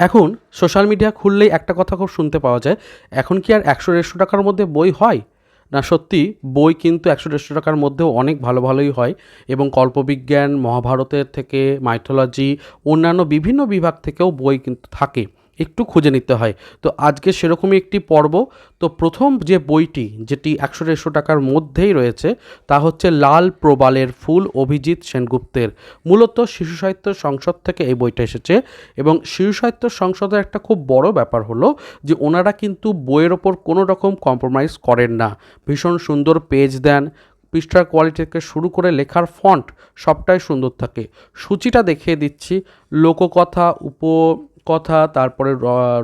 এখন social media খুললেই একটা কথা খুব শুনতে পাওয়া যায়, এখন কি আর একশো দেড়শো টাকার মধ্যে বই হয়? না, সত্যি, বই কিন্তু একশো দেড়শো টাকার মধ্যেও অনেক ভালো ভালোই হয় এবং কল্পবিজ্ঞান, মহাভারতের থেকে মাইথোলজি অন্যান্য বিভিন্ন বিভাগ থেকেও বই কিন্তু থাকে। একটু খুঁজে নিতে হয়। তো আজকে সেরকমই একটি পর্ব। তো প্রথম যে বইটি, যেটি একশো দেড়শো টাকার মধ্যেই রয়েছে, তা হচ্ছে লাল প্রবালের ফুল অভিজিৎ সেনগুপ্তের। মূলত শিশু সাহিত্য সংসদ থেকে এই বইটা এসেছে এবং শিশু সাহিত্য সংসদের একটা খুব বড় ব্যাপার হলো যে ওনারা কিন্তু বইয়ের ওপর কোনো রকম কম্প্রোমাইজ করেন না। ভীষণ সুন্দর পেজ দেন, পৃষ্ঠার কোয়ালিটি থেকে শুরু করে লেখার ফন্ট সবটাই সুন্দর থাকে। সূচিটা দেখিয়ে দিচ্ছি, লোককথা উপকথা তারপরে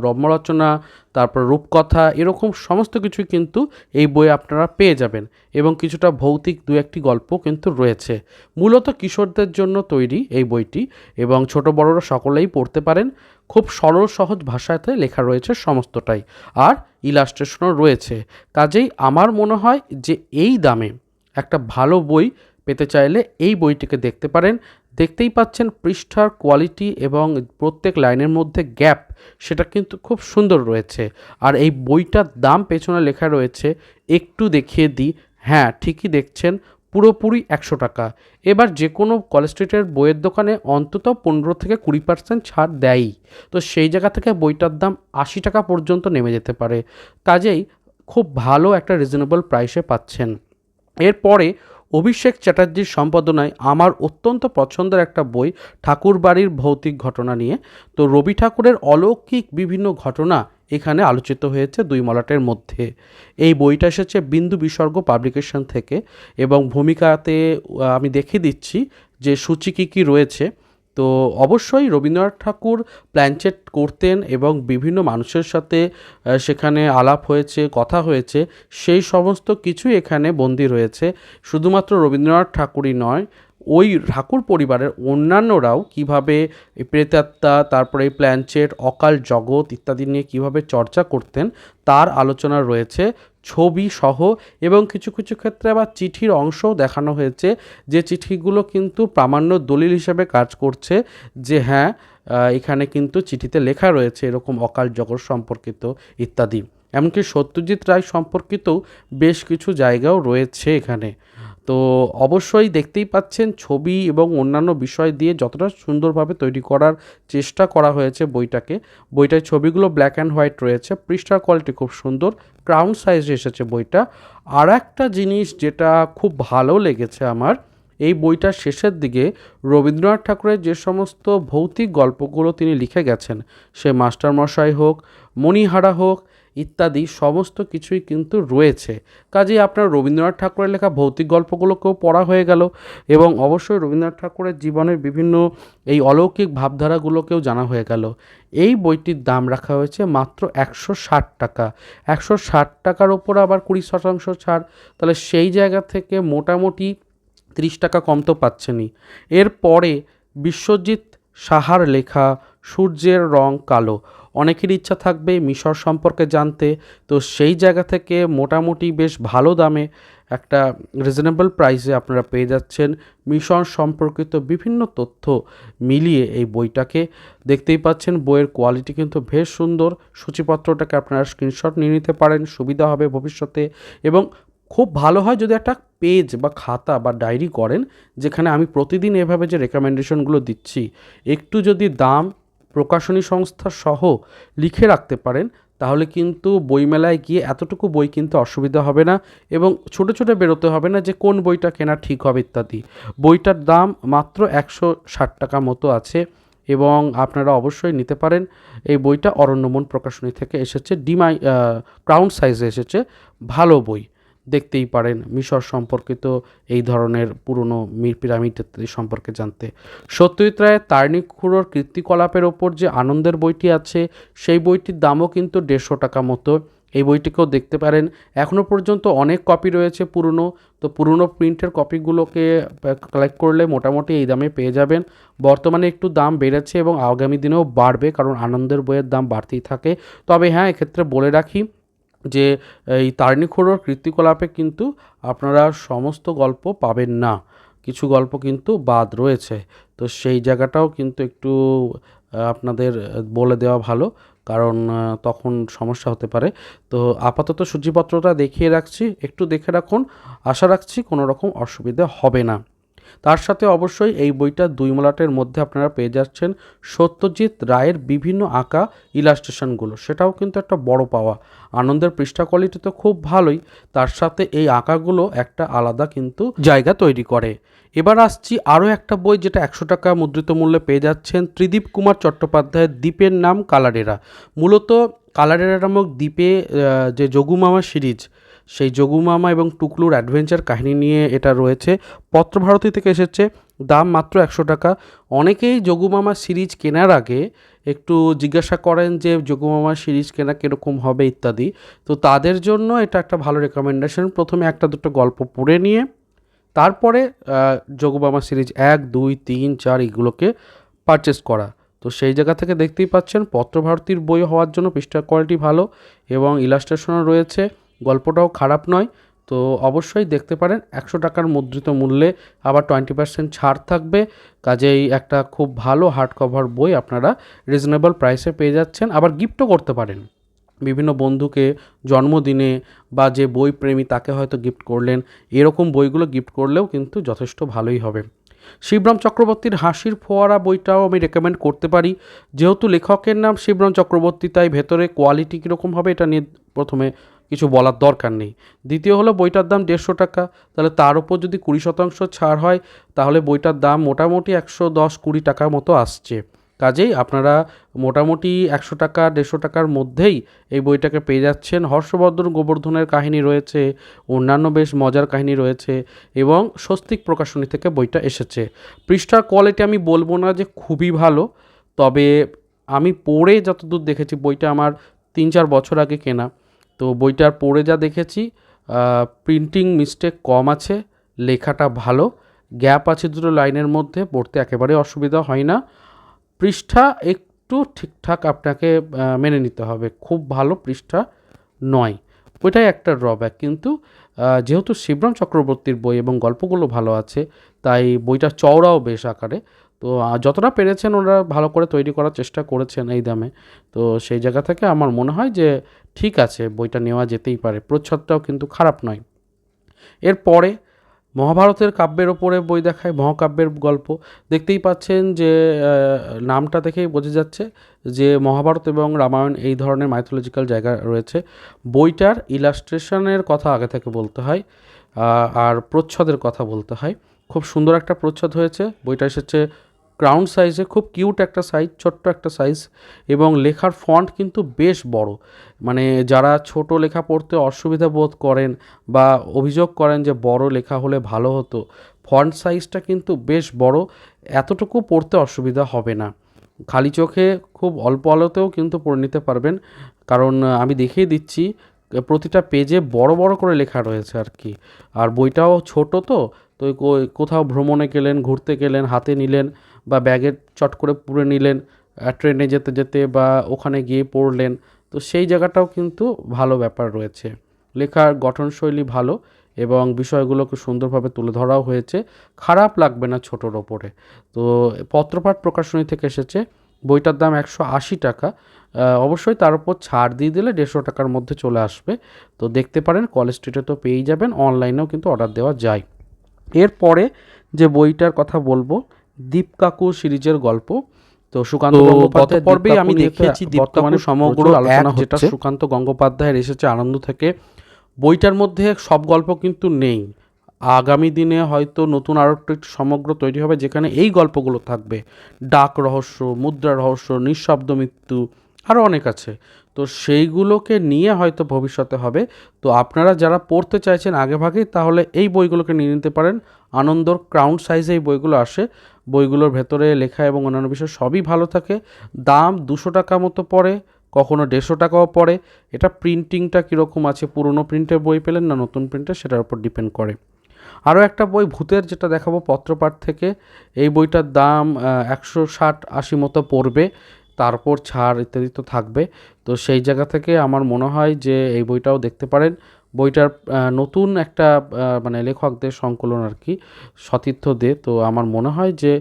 রম্যরচনা, তারপর রূপকথা, এরকম সমস্ত কিছুই কিন্তু এই বইয়ে আপনারা পেয়ে যাবেন এবং কিছুটা ভৌতিক দু একটি গল্প কিন্তু রয়েছে। মূলত কিশোরদের জন্য তৈরি এই বইটি এবং ছোট বড়রা সকলেই পড়তে পারেন। খুব সরল, সহজ ভাষাতে লেখা রয়েছে সমস্তটাই। আর ইলাস্ট্রেশনও রয়েছে। কাজেই আমার মনে হয় যে এই দামে একটা ভালো বই পেতে চাইলে এই বইটিকে দেখতে পারেন। দেখতেই পাচ্ছেন পৃষ্ঠার কোয়ালিটি এবং প্রত্যেক লাইনের মধ্যে গ্যাপ সেটা কিন্তু খুব সুন্দর রয়েছে। আর এই বইটার দাম পেছনে লেখা রয়েছে, একটু দেখিয়ে দিই। হ্যাঁ ঠিকই দেখছেন, পুরোপুরি একশো টাকা। এবার যে কোনো কলেজ স্ট্রিটের বইয়ের দোকানে অন্তত পনেরো থেকে কুড়ি পার্সেন্ট ছাড় দেয়ই। তো সেই জায়গা থেকে বইটার দাম আশি টাকা পর্যন্ত নেমে যেতে পারে। কাজেই খুব ভালো একটা রিজনেবল প্রাইসে পাচ্ছেন। এরপরে অভিষেক চ্যাটার্জির সম্পাদনায় আমার অত্যন্ত পছন্দের একটা বই, ঠাকুরবাড়ির ভৌতিক ঘটনা নিয়ে। তো রবি ঠাকুরের অলৌকিক বিভিন্ন ঘটনা এখানে আলোচিত হয়েছে দুই মলাটের মধ্যে। এই বইটা এসেছে বিন্দু বিসর্গ পাবলিকেশন থেকে এবং ভূমিকাতে আমি দেখিয়ে দিচ্ছি যে সূচি কী কী রয়েছে। তো অবশ্যই রবীন্দ্রনাথ ঠাকুর প্ল্যানচেট করতেন এবং বিভিন্ন মানুষের সাথে সেখানে আলাপ হয়েছে, কথা হয়েছে, সেই সমস্ত কিছুই এখানে বন্দি রয়েছে। শুধুমাত্র রবীন্দ্রনাথ ঠাকুরই নয়, ওই ঠাকুর পরিবারের অন্যান্যরাও কীভাবে প্রেতাত্মা, তারপরে প্ল্যানচেট অকাল জগৎ ইত্যাদি নিয়ে কীভাবে চর্চা করতেন, তার আলোচনা রয়েছে। ছবি সহ এবং কিছু কিছু ক্ষেত্রে আবার চিঠির অংশও দেখানো হয়েছে যে চিঠিগুলো কিন্তু প্রামাণ্য দলিল হিসেবে কাজ করছে যে হ্যাঁ এখানে কিন্তু চিঠিতে লেখা রয়েছে এরকম অকাল জগৎ সম্পর্কিত ইত্যাদি। এমনকি সত্যজিৎ রায় সম্পর্কিত বেশ কিছু জায়গাও রয়েছে এখানে। তো অবশ্যই দেখতেই পাচ্ছেন ছবি এবং অন্যান্য বিষয় দিয়ে যতটা সুন্দরভাবে তৈরি করার চেষ্টা করা হয়েছে বইটাকে। বইটার ছবিগুলো ব্ল্যাক অ্যান্ড হোয়াইট রয়েছে, পৃষ্ঠার কোয়ালিটি খুব সুন্দর ক্রাউন সাইজে এসেছে বইটা। আর একটা জিনিস যেটা খুব ভালো লেগেছে আমার, এই বইটার শেষের দিকে রবীন্দ্রনাথ ঠাকুরের যে সমস্ত ভৌতিক গল্পগুলো তিনি লিখে গেছেন, সে মাস্টারমশাই হোক, মণিহারা হোক ইত্যাদি সমস্ত কিছুই কিন্তু রয়েছে। কাজেই আপনার রবীন্দ্রনাথ ঠাকুরের লেখা ভৌতিক গল্পগুলোকেও পড়া হয়ে গেল এবং অবশ্যই রবীন্দ্রনাথ ঠাকুরের জীবনের বিভিন্ন এই অলৌকিক ভাবধারাগুলোকেও জানা হয়ে গেল। এই বইটির দাম রাখা হয়েছে মাত্র একশো ষাট টাকা। একশো ষাট টাকার ওপর আবার কুড়ি শতাংশ ছাড়। তাহলে সেই জায়গা থেকে মোটামুটি তিরিশ টাকা কম তো পাচ্ছেনই। এরপরে বিশ্বজিৎ সাহার লেখা সূর্যের রং কালো। অনেকের ইচ্ছা থাকবে মিশর সম্পর্কে জানতে। তো সেই জায়গা থেকে মোটামুটি বেশ ভালো দামে একটা রিজনেবল প্রাইসে আপনারা পেয়ে যাচ্ছেন মিশন সম্পর্কিত বিভিন্ন তথ্য মিলিয়ে এই বইটাকে। দেখতেই পাচ্ছেন বইয়ের কোয়ালিটি কিন্তু বেশ সুন্দর। সূচিপত্রটাকে আপনারা স্ক্রিনশট নিয়ে নিতে পারেন, সুবিধা হবে ভবিষ্যতে। এবং খুব ভালো হয় যদি একটা পেজ বা খাতা বা ডায়েরি করেন, যেখানে আমি প্রতিদিন এভাবে যে রেকমেন্ডেশনগুলো দিচ্ছি, একটু যদি দাম প্রকাশনী সংস্থা সহ লিখে রাখতে পারেন, তাহলে কিন্তু বইমেলায় গিয়ে এতটুকু বই কিনতে অসুবিধা হবে না এবং ছোটো ছোটো বেরোতে হবে না যে কোন বইটা কেনা ঠিক হবে ইত্যাদি। বইটার দাম মাত্র একশো ষাট টাকা মতো আছে এবং আপনারা অবশ্যই নিতে পারেন। এই বইটা অরণ্যমন প্রকাশনী থেকে এসেছে, ডিমাই ক্রাউন সাইজে এসেছে, ভালো বই। দেখতেই পারেন মিশর সম্পর্কিত এই ধরনের পুরনো মীর পিরামিড ইত্যাদি সম্পর্কে জানতে। সত্যজিৎ রায়ের তার্নিক খুঁড়োর কীর্তিকলাপের ওপর যে আনন্দের বইটি আছে, সেই বইটির দামও কিন্তু দেড়শো টাকা মতো। এই বইটিকেও দেখতে পারেন এখনও পর্যন্ত অনেক কপি রয়েছে পুরনো। তো পুরনো প্রিন্টের কপিগুলোকে কালেক্ট করলে মোটামুটি এই দামে পেয়ে যাবেন। বর্তমানে একটু দাম বেড়েছে এবং আগামী দিনেও বাড়বে, কারণ আনন্দের বইয়ের দাম বাড়তেই থাকে। তবে হ্যাঁ এক্ষেত্রে বলে রাখি যে, এই তার্নিখোড়োর কীর্তিকলাপে কিন্তু আপনারা সমস্ত গল্প পাবেন না। কিছু গল্প কিন্তু বাদ রয়েছে। তো সেই জায়গাটাও কিন্তু একটু আপনাদের বলে দেওয়া ভালো, কারণ তখন সমস্যা হতে পারে। তো আপাতত সূচিপত্রটা দেখিয়ে রাখছি। একটু দেখে রাখুন। আশা রাখছি কোনো রকম অসুবিধা হবে না। তার সাথে অবশ্যই এই বইটা দুই মলাটের মধ্যে আপনারা পেয়ে যাচ্ছেন সত্যজিৎ রায়ের বিভিন্ন আঁকা ইলাস্ট্রেশনগুলো। সেটাও কিন্তু একটা বড় পাওয়া। আনন্দের পৃষ্ঠা কোয়ালিটি তো খুব ভালোই, তার সাথে এই আঁকাগুলো একটা আলাদা কিন্তু জায়গা তৈরি করে। এবার আসছি আরও একটা বই যেটা একশো টাকা মুদ্রিত মূল্যে পেয়ে যাচ্ছেন ত্রিদীপ কুমার চট্টোপাধ্যায়ের দ্বীপের নাম কালারেরা। মূলত কালারেরা নামক দ্বীপে যে যোগুমামা সিরিজ সেই যোগুমামা এবং টুকলুর অ্যাডভেঞ্চার কাহিনী নিয়ে এটা রয়েছে। পত্রভারতী থেকে এসেছে দাম মাত্র একশো টাকা। অনেকেই যোগুমামা সিরিজ কেনার আগে একটু জিজ্ঞাসা করেন যে যোগুমামা সিরিজ কেনা কীরকম হবে ইত্যাদি। তো তাদের জন্য এটা একটা ভালো রেকমেন্ডেশন প্রথমে একটা দুটো গল্প পড়ে নিয়ে তারপরে আহ, সিরিজ এক দুই তিন চার এগুলোকে পারচেস করা। তো সেই জায়গা থেকে দেখতেই পাচ্ছেন পত্রভারতীর বই হওয়ার জন্য পৃষ্ঠা কোয়ালিটি ভালো এবং ইলাস্ট্রেশনও রয়েছে। গল্পটাও খারাপ নয়। তো অবশ্যই দেখতে পারেন, একশো টাকার মুদ্রিত মূল্যে আবার টোয়েন্টি পার্সেন্ট ছাড় থাকবে। কাজেই একটা খুব ভালো হার্ড কভার বই আপনারা রিজনেবল প্রাইসে পেয়ে যাচ্ছেন। আবার গিফটও করতে পারেন। বিভিন্ন বন্ধুকে জন্মদিনে বা যে বই প্রেমী তাকে হয়তো গিফট করলেন, এরকম বইগুলো গিফট করলেও কিন্তু যথেষ্ট ভালোই হবে। শিবরাম চক্রবর্তীর হাসির ফোয়ারা বইটাও আমি রেকমেন্ড করতে পারি। যেহেতু লেখকের নাম শিবরাম চক্রবর্তী, তাই ভেতরে কোয়ালিটি কীরকম হবে এটা নিয়ে প্রথমে কিছু বলার দরকার নেই। দ্বিতীয় হলো, বইটার দাম দেড়শো টাকা। তাহলে তার উপর যদি কুড়ি শতাংশ ছাড় হয়, তাহলে বইটার দাম মোটামুটি একশো দশ কুড়ি টাকার মতো আসছে। কাজেই আপনারা মোটামুটি একশো টাকা, দেড়শো টাকার মধ্যেই এই বইটাকে পেয়ে যাচ্ছেন। হর্ষবর্ধন গোবর্ধনের কাহিনী রয়েছে, অন্যান্য বেশ মজার কাহিনী রয়েছে এবং স্বস্তিক প্রকাশনী থেকে বইটা এসেছে। পৃষ্ঠার কোয়ালিটি আমি বলব না যে খুবই ভালো, তবে আমি পড়ে যতদূর দেখেছি বইটা আমার তিন চার বছর আগে কেনা। তো বইটার পড়ে যা দেখেছি প্রিন্টিং মিস্টেক কম আছে, লেখাটা ভালো গ্যাপ আছে দুটো লাইনের মধ্যে, পড়তে একেবারে অসুবিধা হয় না। পৃষ্ঠা একটু ঠিকঠাক আপনাকে মেনে নিতে হবে, খুব ভালো পৃষ্ঠা নয়। ওইটাই একটা ড্রব্যাক কিন্তু যেহেতু শিবরাম চক্রবর্তীর বই এবং গল্পগুলো ভালো আছে, তাই বইটা চওড়াও বেশ আকারে তো যতটা পেরেছেন ওরা ভালো করে তৈরি করার চেষ্টা করেছেন এই দামে। তো সেই জায়গা থেকে আমার মনে হয় যে ঠিক আছে, বইটা নেওয়া যেতেই পারে। প্রচ্ছদটাও কিন্তু খারাপ নয়। এরপরে মহাভারতের কাব্যের ওপরে বই দেখায়, মহাকাব্যের গল্প। দেখতেই পাচ্ছেন যে নামটা দেখেই বোঝা যাচ্ছে যে মহাভারত এবং রামায়ণ এই ধরনের মাইথোলজিক্যাল জায়গা রয়েছে। বইটার ইলাস্ট্রেশনের কথা আগে থেকে বলতে হয় আর প্রচ্ছদের কথা বলতে হয়। খুব সুন্দর একটা প্রচ্ছদ হয়েছে। বইটা এসেছে ক্রাউন সাইজে খুব কিউট একটা সাইজ ছোট্ট একটা সাইজ এবং লেখার ফন্ট কিন্তু বেশ বড়। মানে যারা ছোট লেখা পড়তে অসুবিধা বোধ করেন বা অভিযোগ করেন যে বড় লেখা হলে ভালো হতো ফন্ট সাইজটা কিন্তু বেশ বড়, এতটুকু পড়তে অসুবিধা হবে না। খালি চোখে খুব অল্প আলোতেও কিন্তু পড়ে নিতে পারবেন। কারণ আমি দেখিয়ে দিচ্ছি প্রতিটা পেজে বড় বড় করে লেখা রয়েছে আর কি। আর বইটাও ছোট তো তো কোথাও ভ্রমণে গেলেন, ঘুরতে গেলেন, হাতে নিলেন বা ব্যাগে চট করে পুরে নিলেন ট্রেনে যেতে যেতে বা ওখানে গিয়ে পড়লেন, তো সেই জায়গাটাও কিন্তু ভালো ব্যাপার রয়েছে। লেখার গঠনশৈলী ভালো এবং বিষয়গুলোকে সুন্দরভাবে তুলে ধরাও হয়েছে। খারাপ লাগবে না ছোটোর ওপরে। তো পত্রপাঠ প্রকাশনী থেকে এসেছে। বইটার দাম একশো আশি টাকা। অবশ্যই তার উপর ছাড় দিয়ে দিলে দেড়শো টাকার মধ্যে চলে আসবে। তো দেখতে পারেন কলেজ স্ট্রিটে তো পেয়েই যাবেন অনলাইনেও কিন্তু অর্ডার দেওয়া যায়। এরপরে যে বইটার কথা বলব দীপ কাকু সিরিজের গল্প। তো সুকান্ত গঙ্গোপাধ্যায় পর্বেই আমি দেখিয়েছি দেখিয়েছি বর্তমানে সমগ্র আলোচনা যেটা সুকান্ত গঙ্গোপাধ্যায়ের এসেছে আনন্দ থেকে। বইটার মধ্যে সব গল্প কিন্তু নেই। আগামী দিনে হয়তো নতুন আরও একটু সমগ্র তৈরি হবে যেখানে এই গল্পগুলো থাকবে। ডাক রহস্য, মুদ্রা রহস্য, নিঃশব্দ মৃত্যু, আরও অনেক আছে। তো সেইগুলোকে নিয়ে হয়তো ভবিষ্যতে হবে। তো আপনারা যারা পড়তে চাইছেন আগে ভাগেই তাহলে এই বইগুলোকে নিয়ে নিতে পারেন। আনন্দর ক্রাউন সাইজে এই বইগুলো আসে। বইগুলোর ভেতরে লেখা এবং অন্যান্য বিষয় সবই ভালো থাকে। দাম দুশো টাকা মতো পড়ে, কখনো দেড়শো টাকাও পড়ে। এটা প্রিন্টিংটা কীরকম আছে, পুরনো প্রিন্টের বই পেলেন না নতুন প্রিন্টের সেটার উপর ডিপেন্ড করে। আরও একটা বই ভূতের যেটা দেখাবো পত্রপাঠ থেকে। এই বইটার দাম একশো ষাট আশি মতো পড়বে, তারপর ছাড় ইত্যাদি তো থাকবে। তো সেই জায়গা থেকে আমার মনে হয় যে এই বইটাও দেখতে পারেন। বইটার নতুন একটা মানে লেখকদের সংকলন আর কি, সতীর্থ দে। তো আমার মনে হয় যে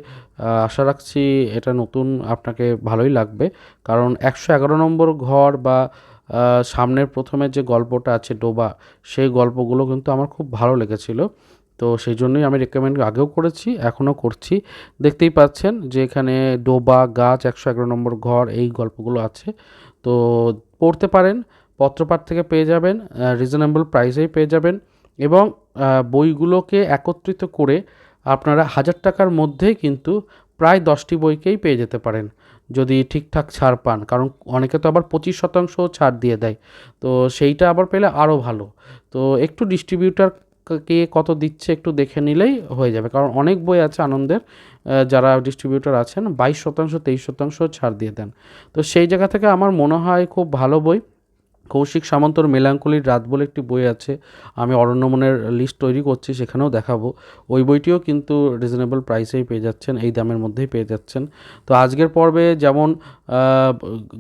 আশা রাখছি এটা নতুন, আপনাকে ভালোই লাগবে। কারণ একশো এগারো নম্বর ঘর বা সামনের প্রথমে যে গল্পটা আছে ডোবা, সেই গল্পগুলো কিন্তু আমার খুব ভালো লেগেছিল। তো সেই জন্যই আমি রেকমেন্ড আগেও করেছি, এখনও করছি। দেখতেই পাচ্ছেন যে এখানে ডোবা, গাছ, একশো এগারো নম্বর ঘর, এই গল্পগুলো আছে। তো পড়তে পারেন, পত্রপাঠ থেকে পেয়ে যাবেন রিজনেবল প্রাইসেই পেয়ে যাবেন এবং বইগুলোকে একত্রিত করে আপনারা হাজার টাকার মধ্যেই কিন্তু প্রায় দশটি বইকেই পেয়ে যেতে পারেন। যদি ঠিকঠাক ছাড় পান, কারণ অনেকে তো আবার পঁচিশ শতাংশ ছাড় দিয়ে দেয়। তো সেইটা আবার পেলে আরও ভালো। তো একটু ডিস্ট্রিবিউটার কে কত দিচ্ছে একটু দেখে নিলেই হয়ে যাবে। কারণ অনেক বই আছে আনন্দের যারা ডিস্ট্রিবিউটর আছেন, বাইশ শতাংশ, তেইশ শতাংশ ছাড় দিয়ে দেন। তো সেই জায়গা থেকে আমার মনে হয় খুব ভালো বই। কৌশিক সামন্তর মেলাঙ্কলির রাত বলে একটি বই আছে, আমি অরণ্যমনের লিস্ট তৈরি করছি, সেখানেও দেখাবো। ওই বইটিও কিন্তু রিজনেবল প্রাইসেই পেয়ে যাচ্ছেন, এই দামের মধ্যেই পেয়ে যাচ্ছেন। তো আজকের পর্বে যেমন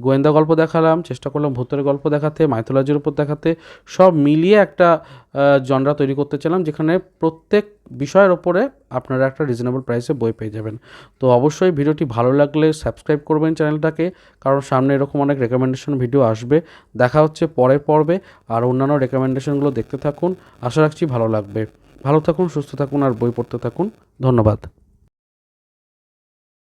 গোয়েন্দা গল্প দেখালাম, চেষ্টা করলাম ভূতের গল্প দেখাতে, মাইথোলজির উপর দেখাতে, সব মিলিয়ে একটা জনরা তৈরি করতে চাইলাম, যেখানে প্রত্যেক বিষয়ের ওপরে আপনারা একটা রিজনেবল প্রাইসে বই পেয়ে যাবেন। তো অবশ্যই ভিডিওটি ভালো লাগলে সাবস্ক্রাইব করবেন চ্যানেলটাকে, কারণ সামনে এরকম অনেক রেকমেন্ডেশন ভিডিও আসবে। দেখা হচ্ছে পরের পর্বে, আর অন্যান্য রেকমেন্ডেশনগুলো দেখতে থাকুন। আশা রাখছি ভালো লাগবে। ভালো থাকুন, সুস্থ থাকুন, আর বই পড়তে থাকুন। ধন্যবাদ।